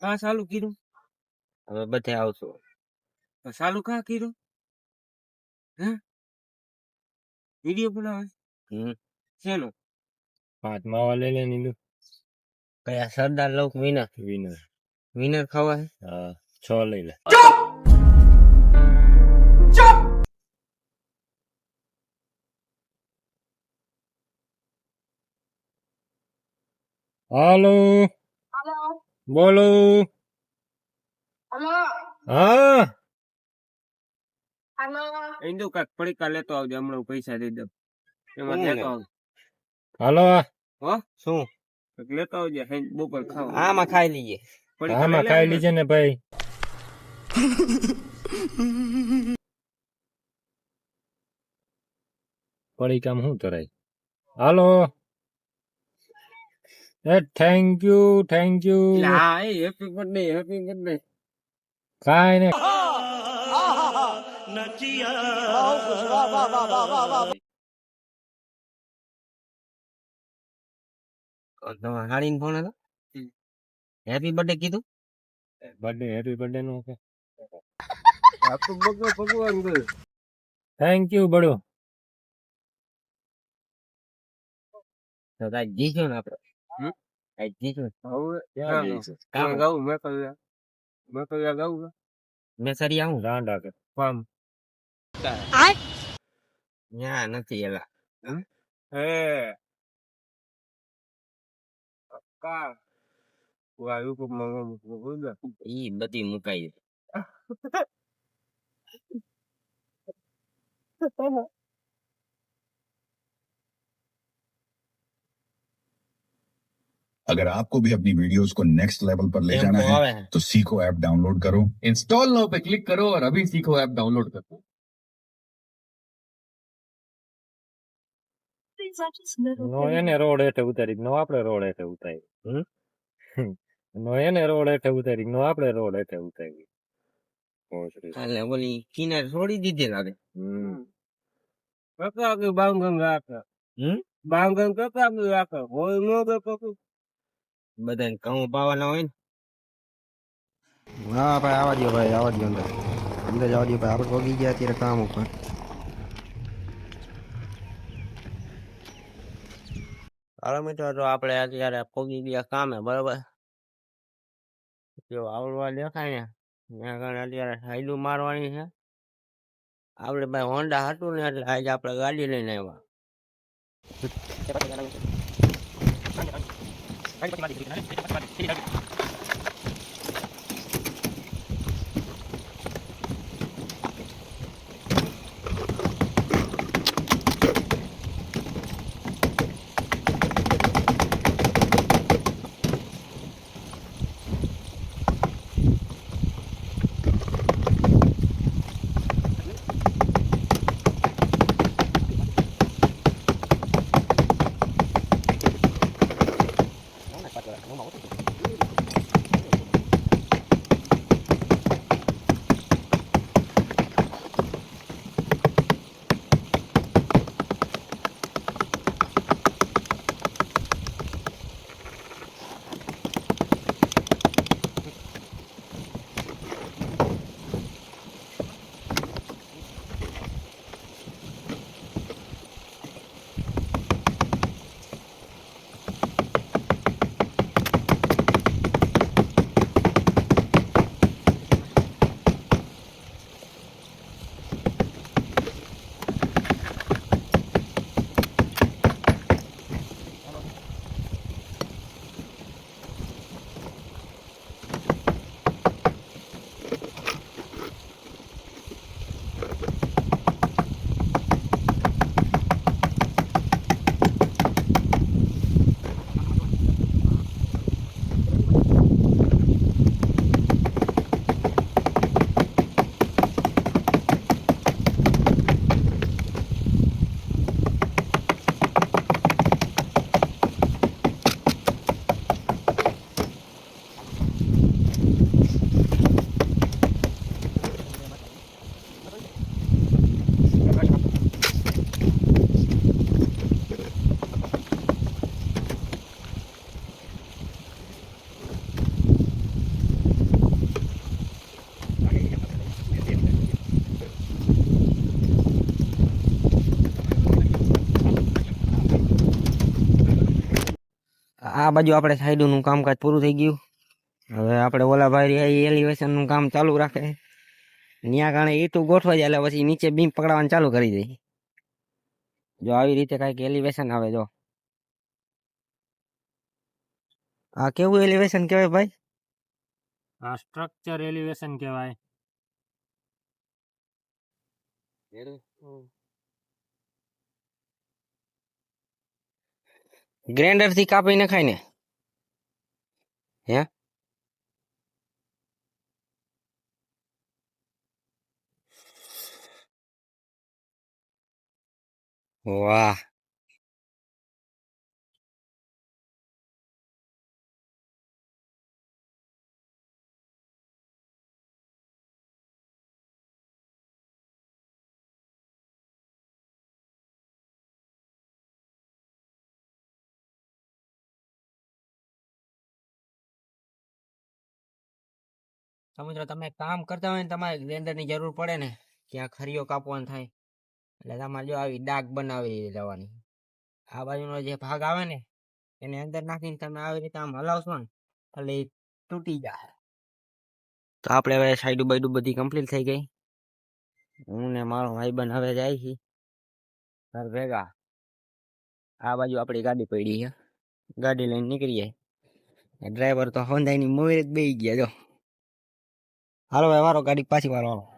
કા ચાલુ કીધું. હવે બધે આવશો. ચાલુ કા કીધું? હે? વીડિયો બનાવે? હમ. શેનો? પાંચ માવા લઈ લે નીલુ કયા? સરદાર લોક વિનર? વિનર. વિનર ખાવા હે? હા છ લઈ લે. હાલો. બોલો. હા. પડીકા લેતો આવજો હમણાં પૈસા દઈ દઉં. એમાં લેતો આવજો. હાલો. હો? શું? લેતો આવજો બપોર ખાવા. આમાં ખાઈ લઈએ આમાં ખાઈ. લીજે. ને ભાઈ. પડી કામ શું કરાય હાલો. એ થેન્ક યુ થેન્ક યુ એટલે હા એ હેપી બર્થડે હેપી બર્થડે કાંઈ ને તમારે હાડીને ફોન હતો હમ. હેપી બર્થડે કીધું બર્થડે હેપી બર્થડે નું કે આખું ભગવાન ભગવાન ગયું થેન્ક યુ બડો તો કાંઈ જીશું ને આપણે હમ? કાંઈ જીશું હવે ક્યાં હા, જઈશું? કામ ગાવું મેં કહ્યું મેં કહ્યું ગાવું મેં સરી આવું દાંડા કર પામ ત્યાં નથી એલા હે કા વાહ યુટ્યુબમાં મૂકવું બોલ ઈ બધી મુકાઈ अगर आपको भी अपनी वीडियोस को नेक्स्ट लेवल पर ले जाना ટેમ્પો है આવે છે तो सीखो ऐप डाउनलोड करो इंस्टॉल नाउ पे क्लिक करो और अभी सीखो ऐप डाउनलोड करो નો એને રોડ હેઠે ઉતારી નો આપણે રોડ હેઠે ઉતારી હમ? નો એને રોડ હેઠે ઉતારી નો આપણે રોડ હેઠે ઉતારી ભોસડી. એટલે ઓલી કિનાર છોડી દીધી લાગે હમ. કાકા કે બાંગંગ રાખે હમ બાંગંગ કાકા કે રાખે હોય નો બે પકુ બધાને ઘઉં પાવાના હોય ને? હા ભાઈ આવવા દો ભાઈ આવવા દો અંદર. અંદર જવા દો ભાઈ આપણે પગી ગયા અત્યારે કામ ઉપર. હાલો મિત્રો તો આપણે અત્યારે પગી ગયા કામે બરોબર? જો આવડવા દેખાય ને ત્યાં આગળ અત્યારે હાઈલું મારવાની છે. આપણે ભાઈ હોન્ડા હતું ને એટલે આજે આપણે ગાડી લઈને આવ્યા. गाड़ी पति मार दी गाड़ी पति मार दी આ બાજુ આપણે સાઈડનું કામકાજ પૂરું થઈ ગયું. હવે આપણે ઓલા ભાઈ એલિવેશનનું કામ ચાલુ રાખે. ત્યાં કારણે ઈટું ગોઠવા જાય એટલે પછી નીચે બીમ પકડાવવાનું ચાલુ કરી દે. જો આવી રીતે કાંઈક એલિવેશન આવે જો આ કેવું એલિવેશન કહેવાય ભાઈ? આ સ્ટ્રક્ચર એલિવેશન કહેવાય. ગ્રાઇન્ડરથી કાપી નખાય ને હે? વાહ. સમુદ્ર તમે કામ કરતા હોય ને, તમારે ગ્રેન્ડરની જરૂર પડે ને ત્યાં ખરીઓ કાપવાનો થાય. એટલે તમારે જો આવી ડાક બનાવી જવાની આ બાજુનો જે ભાગ આવે ને, એને અંદર નાખીને તમે આવી રીતે આમ હલાવશો ને, એટલે તૂટી જાય તો આપણે હવે સાઈડુ બાઈડુ બધી કમ્પ્લીટ થઈ ગઈ. હું ને મારો ભાઈબંધ હવે જાય છે. ઘર ભેગા. આ બાજુ આપણી ગાડી પડી છે. ગાડી લઈને નીકળીએ. ડ્રાઈવર તો હોન્ડાની મોર જ બેસી ગયા જો. હાલો વ્યવહારો ગાડી પાછી હાલો